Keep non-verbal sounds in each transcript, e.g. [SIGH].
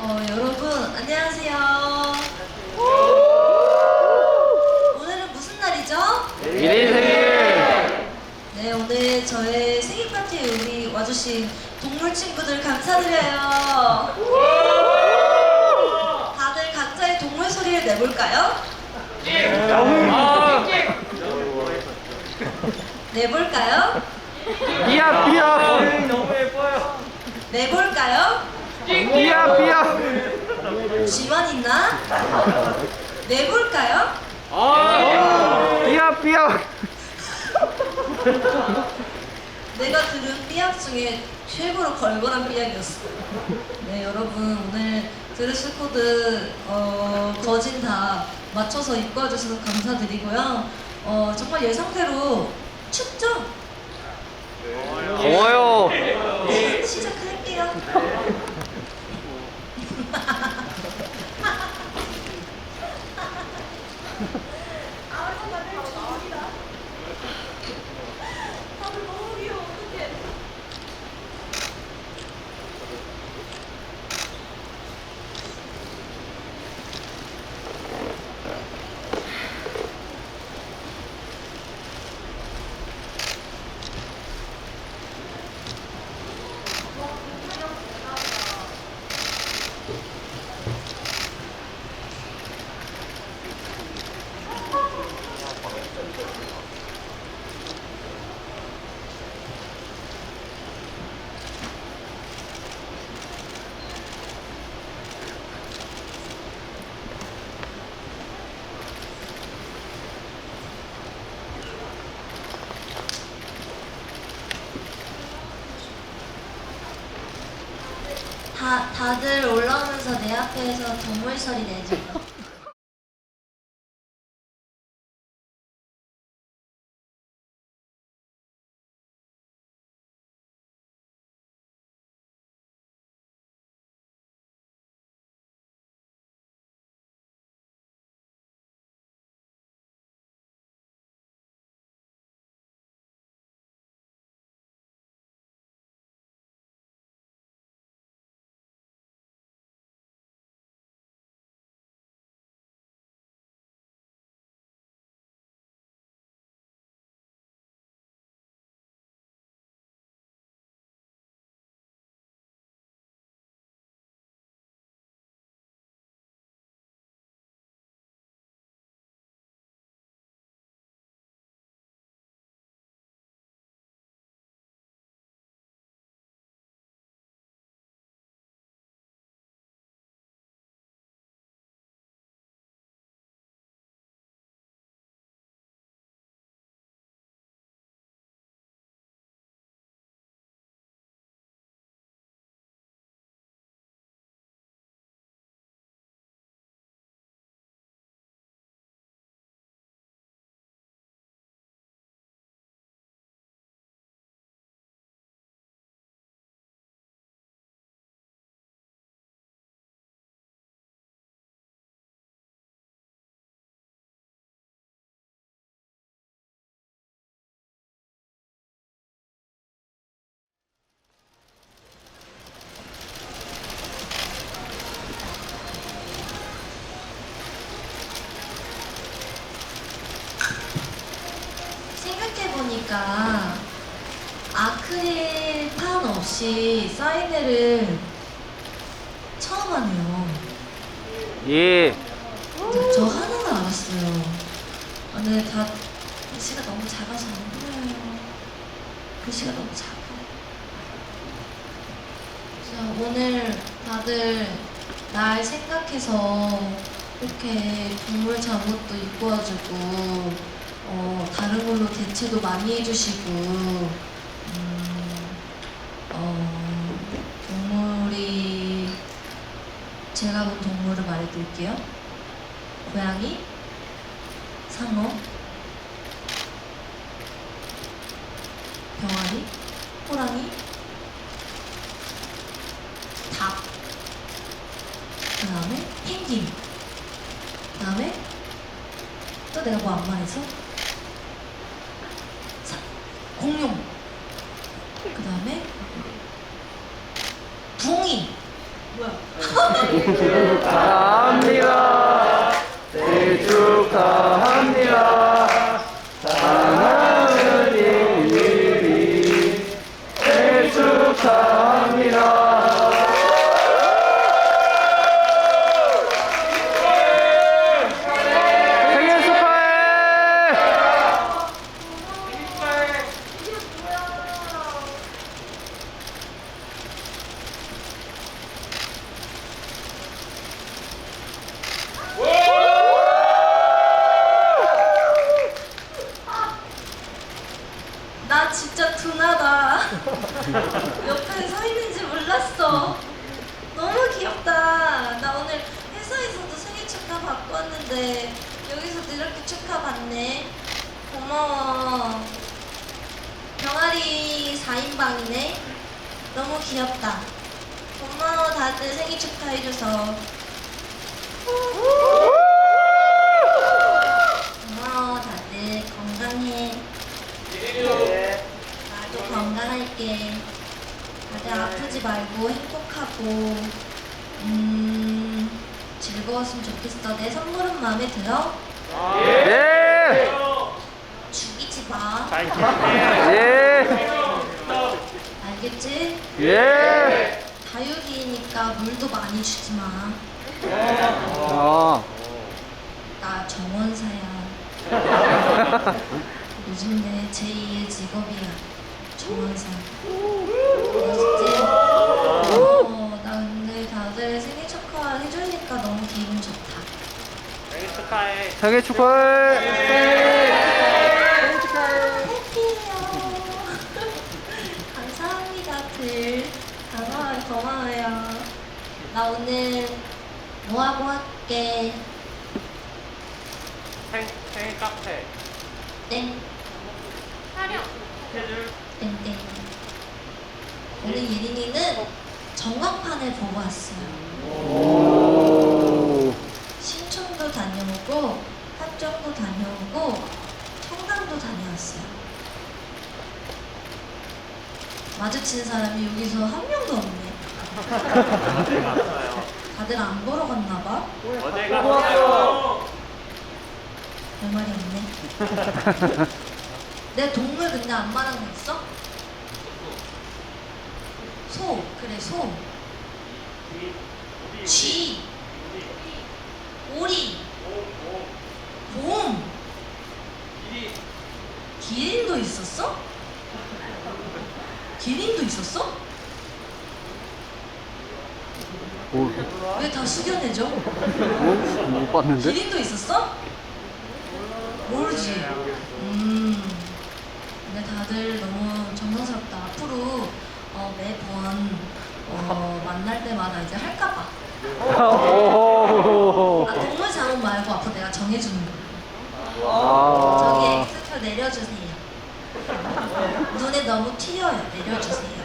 어, 여러분 안녕하세요. 오늘은 무슨 날이죠? 일인 생일! 네, 오늘 저의 생일 파티에 여기 와주신 동물 친구들 감사드려요. 다들 각자의 동물 소리를 내볼까요? 내볼까요? 삐야 삐야! 내볼까요? 삐야 삐야! 지원 있나? 내볼까요? 삐야 삐야! 내가 들은 삐약 중에 최고로 걸걸한 삐약이었어. 네, 여러분 오늘 드레스 코드 어, 거진 다 맞춰서 입고 와주셔서 감사드리고요. 어, 정말 예상대로 춥죠? 더워요! 네, 시작할게요. 다들 너무 귀여워, 어떡해. 다, 다들 올라오면서 내 앞에서 동물 소리 내줘. 생각해보니까 아크릴 판 없이 사인회를 처음 하네요. 예! 저, 저 하나는 알았어요. 아, 근데 다 글씨가 너무 작아서 안 보여요. 글씨가 너무 작아. 자, 오늘 다들 날 생각해서 이렇게 동물 잠옷도 입고 와주고, 어, 다른 걸로 대체도 많이 해주시고, 음, 어, 동물이, 제가 본 동물을 말해드릴게요. 고양이, 상어, Ini. 건강해. 나도 건강할게. 다들 아프지 말고 행복하고, 음, 즐거웠으면 좋겠어. 내 선물은 마음에 들어? 예! 죽이지 마. 예! 알겠지? 예! 다육이니까 물도 많이 주지 마. 아, 나 정원사야. [LAUGHS] 요즘 내 제2의 직업이야. 정원사. 멋있지? 어, 나 근데 다들 생일 축하 해주니까 너무 기분 좋다. 생일 축하해! 해피해요. 감사합니다, 들. 고마워요, 고마워요. 나 오늘 뭐하고 할게. 카페 땡. 스케줄 땡땡. 우리 예린이는 전광판을 보고 왔어요. 오. 신촌도 다녀오고, 합정도 다녀오고, 청담도 다녀왔어요. 마주친 사람이 여기서 한 명도 없네. 갔어요 다들 안 보러 갔나 봐? 어제 갔어요 별 말이 없네. [LAUGHS] 내 동물 근데 안 말한 거 있어? 소, 그래, 소. 쥐, 오리, 곰. 기린도 있었어? 기린도 있었어? 오, 왜다 숙여내죠? 못 봤는데? 기린도 있었어? 모르지. 음. 근데 다들 너무 정성스럽다. 앞으로 어, 매번 어, [LAUGHS] 만날 때마다 이제 할까봐. 오. 아, 동물 잠옷 말고 앞으로 내가 정해주는 거야. 아. 저기 엑스표 내려주세요. 눈에 너무 튀어요. 내려주세요.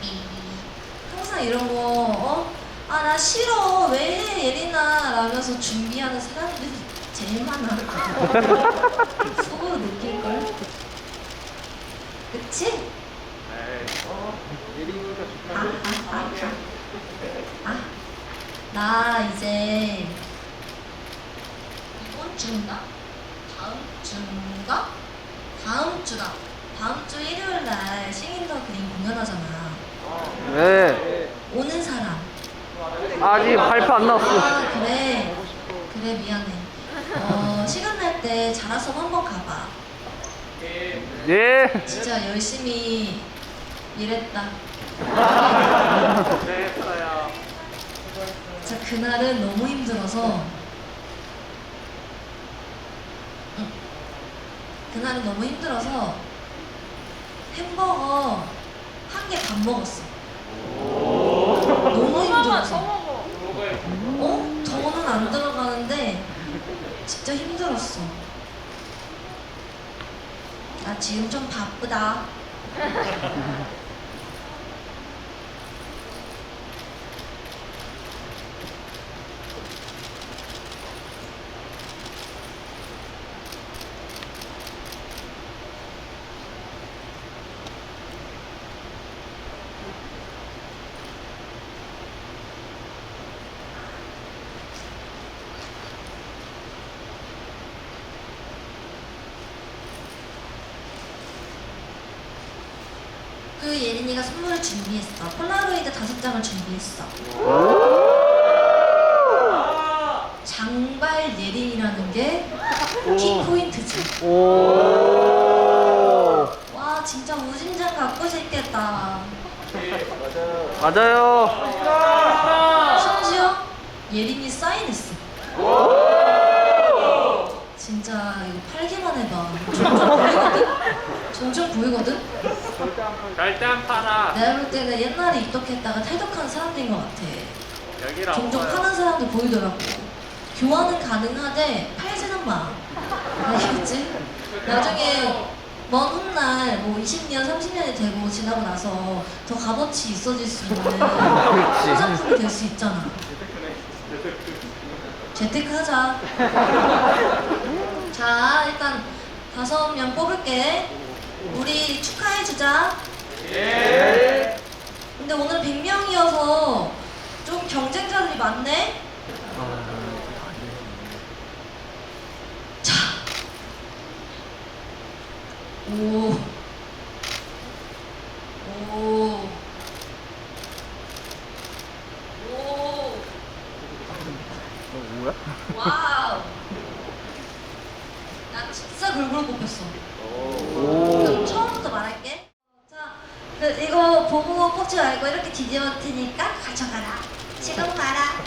삐. 항상 이런 거, 어? 아, 나 싫어. 왜 해, 예린아? 라면서 준비하는 사람들이 제일 많아. [LAUGHS] 속으로 느낄 걸? 그치? 아, 아, 아, 아. 아, 나 이제 이번 주인가? 다음 주인가? 다음 주다. 다음 주 일요일 날 싱인더 그린 공연하잖아. 네. 오는 사람. 아직 발표 안 나왔어. 아 그래. 그래 미안해. 어 시간 날 때 자라섬 한번 가봐. 예. 진짜 열심히 일했다. 고생했어요 진짜 그날은 너무 힘들어서 응. 그날은 너무 힘들어서 햄버거 한 개 밥 먹었어 너무 힘들어서 어? 저거는 안 들어가는데 진짜 힘들었어. 나 지금 좀 바쁘다 [LAUGHS] 그 예린이가 선물을 준비했어. 폴라로이드 다섯 장을 준비했어. 장발 예린이라는 게 키 포인트지. 오. 와 진짜 우진장 갖고 싶겠다. 맞아요. 심지어 예린이 사인했어. 진짜 이거 팔기만 해봐. 종종 보이거든? 종종 보이거든? 절대 안 팔아. 내가 볼 때는 옛날에 입덕했다가 탈덕한 사람들인 것 같아. 여기라고. 종종 파는 사람들 보이더라고. 교환은 가능하되 팔지는 마. 알겠지? 나중에 먼 훗날 뭐 20년, 30년이 되고 지나고 나서 더 값어치 있어질 수 있는 소장품이 될 수 있잖아. 재테크 하자. [LAUGHS] 자, 일단 다섯 명 뽑을게. 우리 축하해주자. 근데 오늘 100명이어서 좀 경쟁자들이 많네? 자. 오. 오. 오. 뭐야? 와우. 나 진짜 골고루 뽑혔어. 오. 그럼 처음부터 말할게. 자, 그 이거 보고 뽑지 말고 이렇게 뒤집어 테니까 가져가라. 지금 봐라.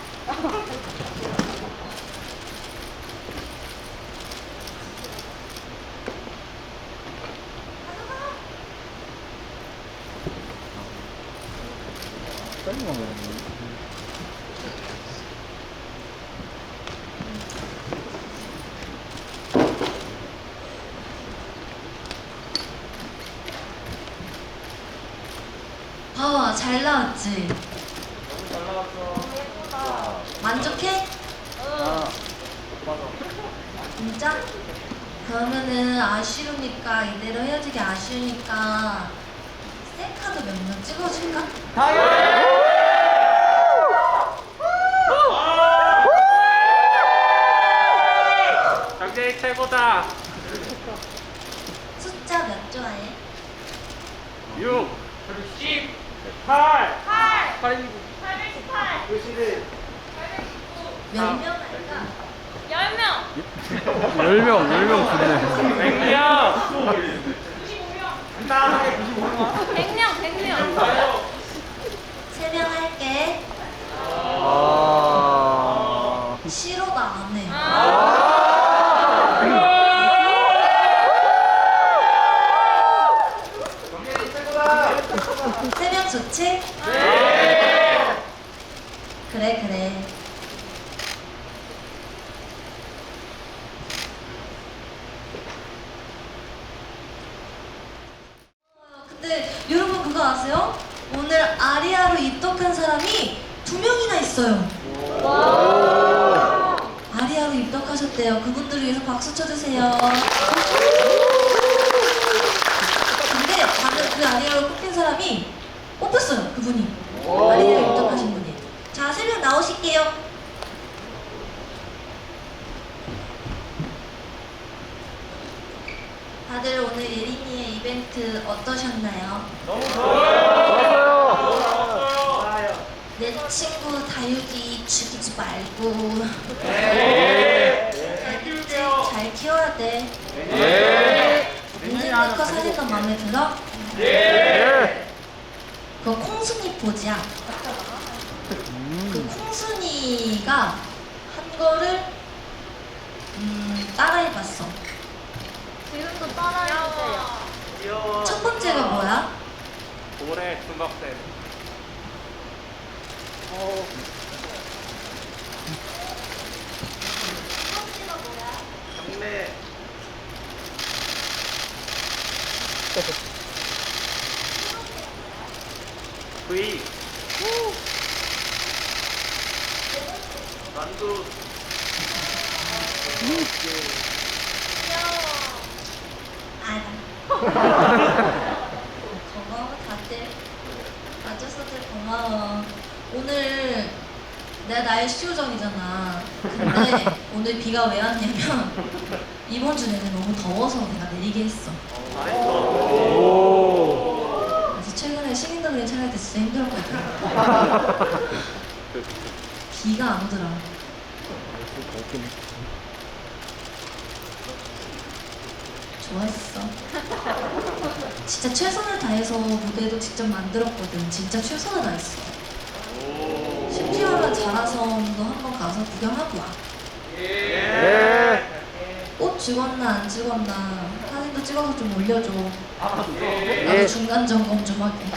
봐봐, 잘 나왔지? 만족해? 진짜? 그러면은 아쉬우니까 이대로 헤어지기 아쉬우니까 셀카도 몇 명 찍어줄까? 경쟁이 최고다. 숫자 몇 좋아해? 6, 10, 8, 8, 몇명 할까? 10명! 10명, 10명 좋네. 100명. 100명! 100명! 세명 할게. 아. 싫어 나안 해. 세 명 좋지? 네. 그래 그래. 근데 여러분 그거 아세요? 오늘 아리아로 입덕한 사람이 두 명이나 있어요. 아리아로 입덕하셨대요. 그분들을 위해서 박수 쳐주세요. 근데 방금 뽑힌 사람이 뽑혔어요. 그분이. 아리아로 입덕하신 분이. 자, 세 명 나오실게요. 다들 오늘 예린이의 이벤트 어떠셨나요? 좋았어요. 내 친구 다육이 죽이지 말고 알겠지? 잘 키워야 돼 예. 은진이 거 사진도 마음에 들어? 예. 그거 콩순이 포즈야 그 콩순이가 한 거를 음, 따라해봤어 지금도. 귀여워. 첫 번째가 뭐야? 올해 중학생. 경 례. V. 만두. 알아 고마워 다들 와줘서들 고마워 오늘 내가 날씨 요정이잖아 근데 오늘 비가 왜 왔냐면 이번 주 내내 너무 더워서 내가 내리게 했어 오. 그래서 최근 시민도 그냥 차라리 진짜 힘들었거든. [LAUGHS] 비가 안 오더라. 좋았어. 진짜 최선을 다해서 무대도 직접 만들었거든. 진짜 최선을 다했어. 심지어는 자라섬도 한번 가서 구경하고 와. 예. 꽃 찍었나 안 찍었나 사진도 찍어서 좀 올려줘. 예. 나도 중간 점검 좀 하게. [LAUGHS]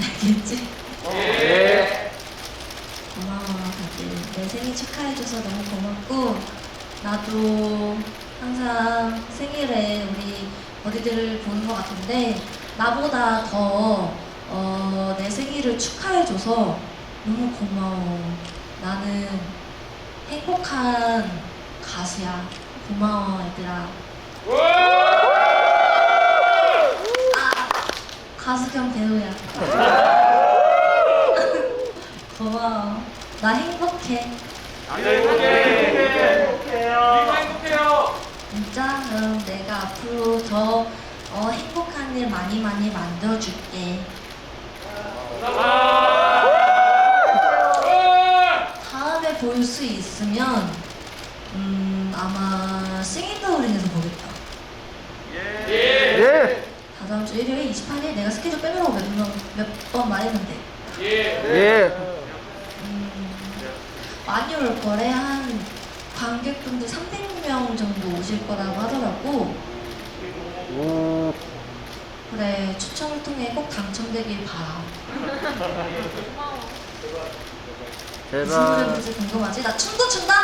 알겠지? 예. 고마워 다들 내 생일 축하해줘서 너무 고맙고 나도 항상 생일에 우리 어디들을 보는 것 같은데 나보다 더 어, 내 생일을 축하해줘서 너무 고마워 나는 행복한 가수야 고마워 얘들아 아, 가수 겸 배우야 [LAUGHS] 고마워. 나 행복해. 진짜 그럼 내가 앞으로 더 어, 행복한 일 많이 많이 만들어줄게. 다음에 볼 수 있으면 음 아마 싱잉더우링에서 보겠다. 예. 다다음 주 일요일 28일 내가 스케줄 빼느라고 몇번 말했는데 예. 음, 많이 올 거래 한 관객분들 300명 정도 오실 거라고 하더라고. 오. 그래 추첨을 통해 꼭 당첨되길 바라. 무슨 제발. 노래인지 궁금하지? 나 춤도 춘다.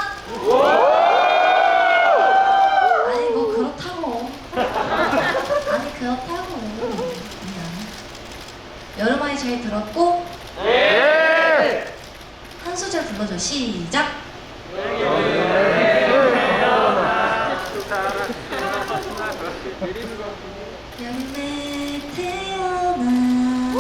그렇다고. 그냥. 여름아이 잘 들었고 예. 한 소절 불러줘 시작. 열매 태어나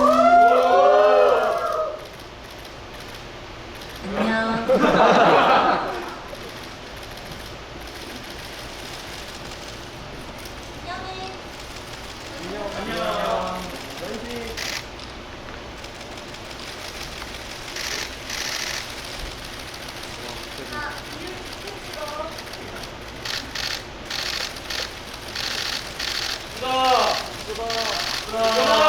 안녕 안녕해 아, 이름 찍어. 땅